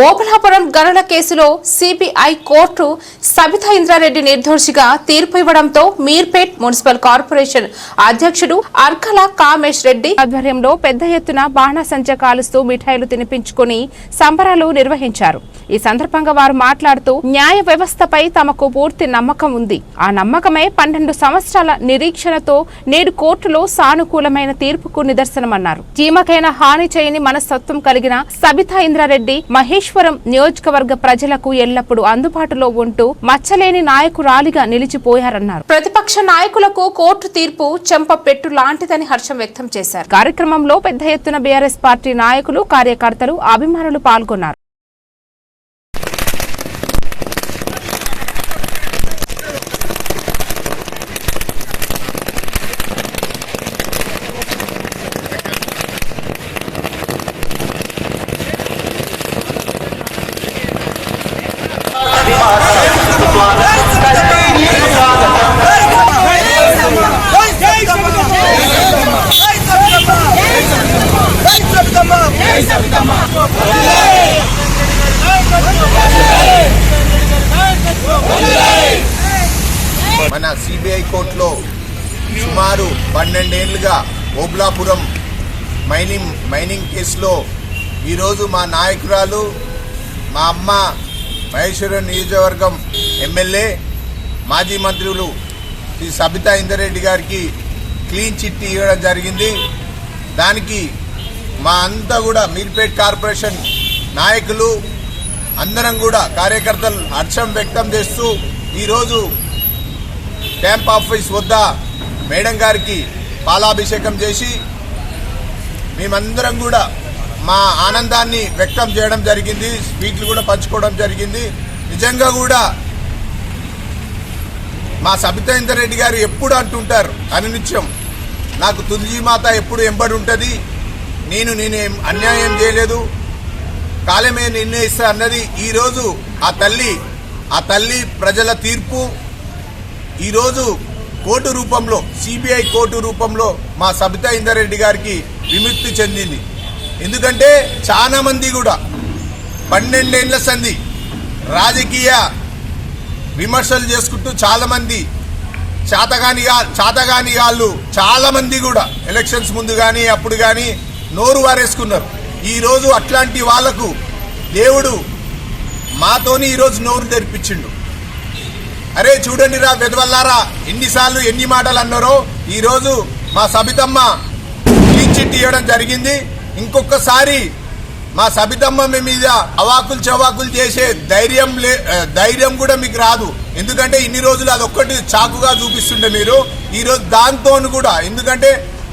ఓబలాపురం గనుల కేసులో CBI court Sabitha Indra Reddy నిర్దోషిగా తీర్పు ఇవ్వడంతో మీర్పేట్ మున్సిపల్ కార్పొరేషన్ అధ్యక్షుడు అర్కల కామేష్ రెడ్డి ఆధ్వర్యంలో పెద్ద ఎత్తున బాణాసంచ కాలుస్తూ మిఠాయిలు తినిపించుకుని సంబరాలు నిర్వహించారు. ఈ సందర్భంగా వారు మాట్లాడుతూ న్యాయ వ్యవస్థపై తమకు పూర్తి నమ్మకం ఉంది. ఆ నమ్మకమే పన్నెండు సంవత్సరాల నిరీక్షణతో నేడు కోర్టులో సానుకూలమైన తీర్పుకు నిదర్శనమన్నారు. చీమకైన హాని చేయని మనస్తత్వం కలిగిన సబితా ఇంద్రారెడ్డి మహేష్ మహేశ్వరం నియోజకవర్గ ప్రజలకు ఎల్లప్పుడూ అందుబాటులో ఉంటూ మచ్చలేని నాయకురాలిగా నిలిచిపోయారన్నారు. ప్రతిపక్ష నాయకులకు కోర్టు తీర్పు చెంప పెట్టు లాంటిదని హర్షం వ్యక్తం చేశారు. కార్యక్రమంలో పెద్ద ఎత్తున బీఆర్ఎస్ పార్టీ నాయకులు కార్యకర్తలు అభిమానులు పాల్గొన్నారు. మన సిబిఐ కోర్టులో సుమారు పన్నెండేళ్ళుగా ఓబ్లాపురం మైనింగ్ మైనింగ్ కేసులో ఈరోజు మా నాయకురాలు మా అమ్మ మహేశ్వరం నియోజకవర్గం ఎమ్మెల్యే మాజీ మంత్రులు శ్రీ సబితా ఇందరెడ్డి గారికి క్లీన్ చిట్ ఇవ్వడం జరిగింది. దానికి మా అంతా కూడా మీర్పేట్ కార్పొరేషన్ నాయకులు అందరం కూడా కార్యకర్తలు హర్షం వ్యక్తం చేస్తూ ఈరోజు క్యాంప్ ఆఫీస్ వద్ద మేడం గారికి పాలాభిషేకం చేసి మేమందరం కూడా మా ఆనందాన్ని వ్యక్తం చేయడం జరిగింది స్వీట్లు కూడా పంచుకోవడం జరిగింది. నిజంగా కూడా మా సబితేందర్ రెడ్డి గారు ఎప్పుడు అంటుంటారు అనునిత్యం. నాకు తులజీ మాత ఎప్పుడు ఎంబడి ఉంటుంది నేను నేనేం అన్యాయం చేయలేదు. కాలమే నిర్ణయిస్తా అన్నది ఈరోజు ఆ తల్లి ఆ తల్లి ప్రజల తీర్పు. ఈరోజు కోర్టు రూపంలో సిబిఐ కోర్టు రూపంలో మా సబితా ఇందరెడ్డి గారికి విముక్తి చెందింది. ఎందుకంటే చాలామంది కూడా పన్నెండేళ్ళ సంధి రాజకీయ విమర్శలు చేసుకుంటూ చాలామంది చాతగాని చాతగాని వాళ్ళు చాలామంది కూడా ఎలక్షన్స్ ముందు కానీ అప్పుడు కానీ నోరు వారేసుకున్నారు. ఈరోజు అట్లాంటి వాళ్ళకు దేవుడు మాతోని ఈరోజు నోరు తెరిపించిండు. అరే చూడండి రా వెదవల్లారా ఎన్నిసార్లు ఎన్ని మాటలు అన్నారో ఈరోజు మా సబితమ్మ క్లీన్ చిట్ ఇవ్వడం జరిగింది. ఇంకొకసారి మా సబితమ్మ మీ మీద అవాకులు చవాకులు చేసే ధైర్యం లే ధైర్యం కూడా మీకు రాదు. ఎందుకంటే ఇన్ని రోజులు అదొక్కటి చాకుగా చూపిస్తుండే మీరు. ఈరోజు దాంతో కూడా ఎందుకంటే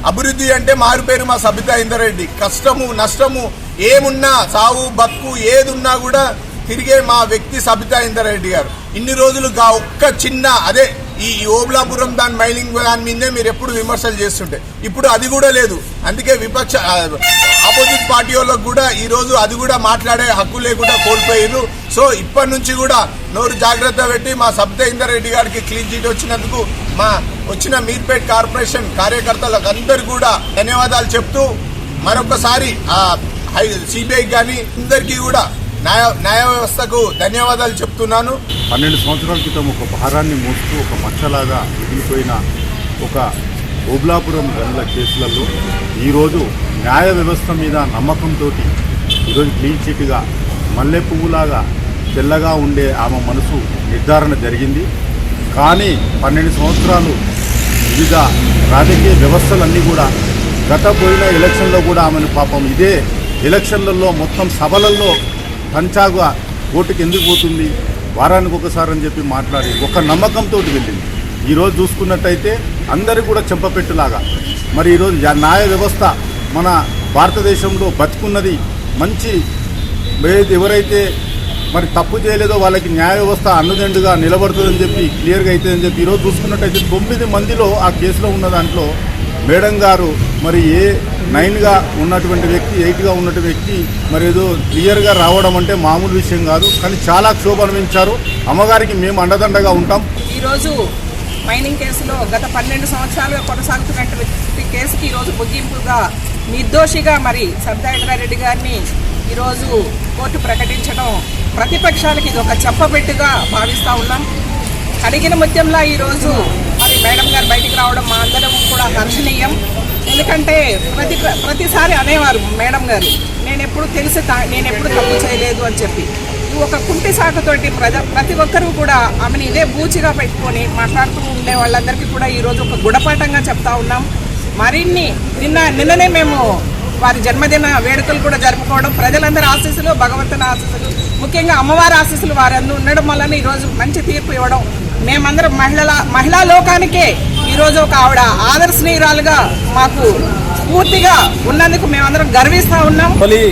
అభివృద్ధి అంటే మారు పేరు మా సబితా ఇందరెడ్డి. కష్టము నష్టము ఏమున్నా సావు బతుకు ఏదున్నా కూడా తిరిగే మా వ్యక్తి సబితా ఇందరెడ్డి గారు. ఇన్ని రోజులు గా ఒక్క చిన్న అదే ఈ ఓబ్లాపురం దాని మైలింగ్ దాని మీదే మీరు ఎప్పుడు విమర్శలు చేస్తుంటే. ఇప్పుడు అది కూడా లేదు. అందుకే విపక్ష ఆపోజిట్ పార్టీ వాళ్ళకు కూడా ఈరోజు అది కూడా మాట్లాడే హక్కు లేకుండా కోల్పోయారు సో ఇప్పటి నుంచి కూడా నోరు జాగ్రత్త పెట్టి మా సబితా ఇందరెడ్డి గారికి క్లీన్ చీట్ వచ్చినందుకు మా వచ్చిన మీర్పేట్ కార్పొరేషన్ కార్యకర్తలకు అందరు కూడా ధన్యవాదాలు చెప్తూ మరొకసారి ఆ సిబిఐ కానీ అందరికీ కూడా న్యాయ న్యాయ వ్యవస్థకు ధన్యవాదాలు చెప్తున్నాను. పన్నెండు సంవత్సరాల క్రితం ఒక భారాన్ని మోస్తూ ఒక మచ్చలాగా మిగిలిపోయిన ఒక ఓబ్లాపురం గనుల కేసులలో ఈరోజు న్యాయ వ్యవస్థ మీద నమ్మకంతో ఈరోజు క్లీన్ చిట్గా మల్లె పువ్వులాగా తెల్లగా ఉండే ఆమె మనసు నిర్ధారణ జరిగింది. కానీ పన్నెండు సంవత్సరాలు వివిధ రాజకీయ వ్యవస్థలన్నీ కూడా గత పోయిన ఎలక్షన్లో కూడా ఆమెను పాపం ఇదే ఎలక్షన్లలో మొత్తం సభలలో పంచాగా ఓటుకి ఎందుకు పోతుంది? వారానికి ఒకసారి అని చెప్పి మాట్లాడి ఒక నమ్మకంతో వెళ్ళింది. ఈరోజు చూసుకున్నట్టయితే అందరూ కూడా చెంపపెట్టులాగా. మరి ఈరోజు న్యాయ వ్యవస్థ మన భారతదేశంలో బతుకున్నది మంచి ఎవరైతే మరి తప్పు చేయలేదో వాళ్ళకి న్యాయ వ్యవస్థ అన్నుదండుగా నిలబడుతుందని చెప్పి క్లియర్గా అవుతుందని చెప్పి ఈరోజు చూసుకున్నట్టయితే తొమ్మిది మందిలో ఆ కేసులో ఉన్న దాంట్లో మేడం గారు మరి ఏ నైన్గా ఉన్నటువంటి వ్యక్తి ఎయిట్గా ఉన్నటువంటి వ్యక్తి మరి ఏదో క్లియర్గా రావడం అంటే మామూలు విషయం కాదు. కానీ చాలా క్షోభ అనుభవించారు అమ్మగారికి మేము అండదండగా ఉంటాం. ఈరోజు మైనింగ్ కేసులో గత పన్నెండు సంవత్సరాలుగా కొనసాగుతున్నటువంటి కేసుకి ఈరోజు ముగింపుగా నిర్దోషిగా మరి సబితా రెడ్డి గారిని ఈరోజు కోర్టు ప్రకటించడం ప్రతిపక్షాలకి ఇది ఒక చెప్పబెట్టుగా భావిస్తూ ఉన్నాం. అడిగిన ముత్యంలా ఈరోజు మరి మేడం గారు బయటికి రావడం మా అందరం కూడా హర్షణీయం. ఎందుకంటే ప్రతి ప్రతిసారి అనేవారు మేడం గారు నేను ఎప్పుడు తెలిసి నేను ఎప్పుడు తప్పు చేయలేదు అని చెప్పి. ఒక కుంటి సాకుతోటి ప్రజ ప్రతి ఒక్కరూ కూడా ఆమెను ఇదే బూచిగా పెట్టుకొని మాట్లాడుతూ ఉండే వాళ్ళందరికీ కూడా ఈరోజు ఒక గుణపాఠంగా చెప్తా ఉన్నాం. మరిన్ని నిన్న నిన్ననే మేము వారి జన్మదిన వేడుకలు కూడా జరుపుకోవడం ప్రజలందరి ఆశీస్సులు భగవంతుని ఆశీస్సులు ముఖ్యంగా అమ్మవారి ఆశీస్సులు వారందరూ ఉండడం వలన ఈరోజు మంచి తీర్పు ఇవ్వడం. మేమందరం మహిళల మహిళా లోకానికే ఈరోజు ఒక ఆవిడ ఆదర్శనీయురాలుగా మాకు స్ఫూర్తిగా ఉన్నందుకు మేమందరం గర్విస్తూ ఉన్నాం. తొలి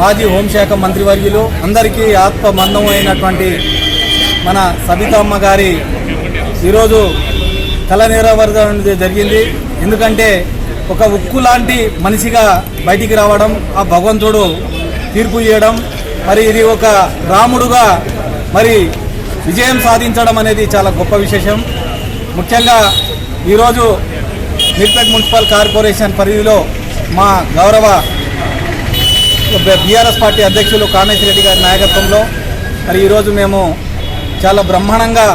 మాజీ హోంశాఖ మంత్రివర్యులు అందరికీ ఆత్మబంధం అయినటువంటి మన సబితమ్మ గారి ఈరోజు కళ నెరవేరడం జరిగింది. ఎందుకంటే ఒక ఉక్కు లాంటి మనిషిగా బయటికి రావడం ఆ భగవంతుడు తీర్పు చేయడం మరి ఇది ఒక రాముడుగా మరి విజయం సాధించడం అనేది చాలా గొప్ప విశేషం. ముఖ్యంగా ఈరోజు మీర్పేట్ మున్సిపల్ కార్పొరేషన్ పరిధిలో మా గౌరవ బీఆర్ఎస్ పార్టీ అధ్యక్షులు కామేశ్వరెడ్డి గారి నాయకత్వంలో మరి ఈరోజు మేము చాలా బ్రహ్మాండంగా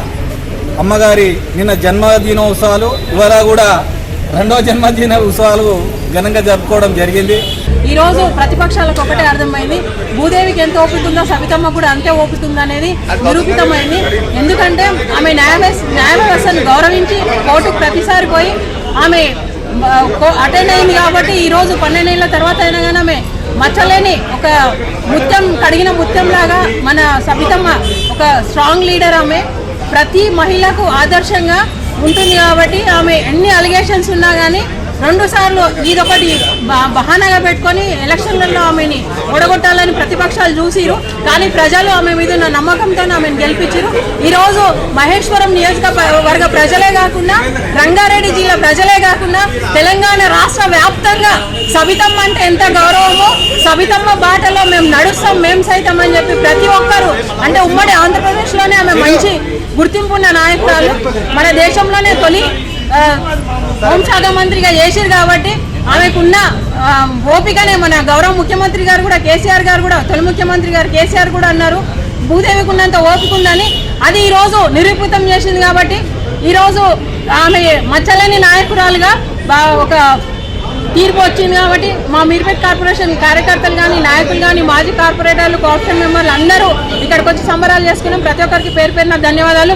అమ్మగారి నిన్న జన్మదినోత్సవాలు ఇవాళ కూడా రెండో జన్మదిన ఉత్సవాలు ఘనంగా జరుపుకోవడం జరిగింది. ఈ రోజు ప్రతిపక్షాలకు ఒకటే అర్థమైంది. భూదేవికి ఎంత ఓపుతుందో సవితమ్మ కూడా అంతే ఓపుతుందనేది అనేది నిరూపితమైంది. ఎందుకంటే ఆమె న్యాయ న్యాయ వ్యవస్థను గౌరవించి కోర్టుకు ప్రతిసారి పోయి ఆమె అటెండ్ అయింది కాబట్టి ఈ రోజు పన్నెండేళ్ళ తర్వాత అయినా కానీ ఆమె మచ్చలేని ఒక ముత్యం కడిగిన ముత్యం లాగా మన సవితమ్మ ఒక స్ట్రాంగ్ లీడర్ ఆమె. ప్రతి మహిళకు ఆదర్శంగా ఉంటుంది కాబట్టి ఆమె ఎన్ని అలిగేషన్స్ ఉన్నా కానీ రెండు సార్లు ఇదొకటి బ- బహానాగా పెట్టుకొని ఎలక్షన్లలో ఆమెని ఓడగొట్టాలని ప్రతిపక్షాలు చూసిరు. కానీ ప్రజలు ఆమె మీద ఉన్న నమ్మకంతో ఆమెను గెలిపించారు. ఈరోజు మహేశ్వరం నియోజకవర్గ ప్రజలే కాకుండా రంగారెడ్డి జిల్లా ప్రజలే కాకుండా తెలంగాణ రాష్ట్ర వ్యాప్తంగా సబితమ్మ అంటే ఎంత గౌరవమో సబితమ్మ బాటలో మేము నడుస్తాం మేము సైతం అని చెప్పి ప్రతి ఒక్కరు అంటే ఉమ్మడి ఆంధ్రప్రదేశ్లోనే ఆమె మంచి గుర్తింపున్న నాయకురాలు. మన దేశంలోనే తొలి హోంశాఖ మంత్రిగా చేశారు కాబట్టి ఆమెకున్న ఓపికనే మన గౌరవ ముఖ్యమంత్రి గారు కూడా కేసీఆర్ గారు కూడా తొలి ముఖ్యమంత్రి గారు కేసీఆర్ కూడా అన్నారు. భూదేవికి ఉన్నంత ఓపిక ఉందని అది ఈరోజు నిరూపితం చేసింది కాబట్టి ఈరోజు ఆమె మచ్చలేని నాయకురాలుగా ఒక తీర్పు వచ్చింది కాబట్టి మా మీర్పేట్ కార్పొరేషన్ కార్యకర్తలు కానీ నాయకులు కానీ మాజీ కార్పొరేటర్లు కోఆప్షన్ మెంబర్లు అందరూ ఇక్కడికి వచ్చి సంబరాలు చేసుకున్నాం. ప్రతి ఒక్కరికి పేరు పేరున ధన్యవాదాలు.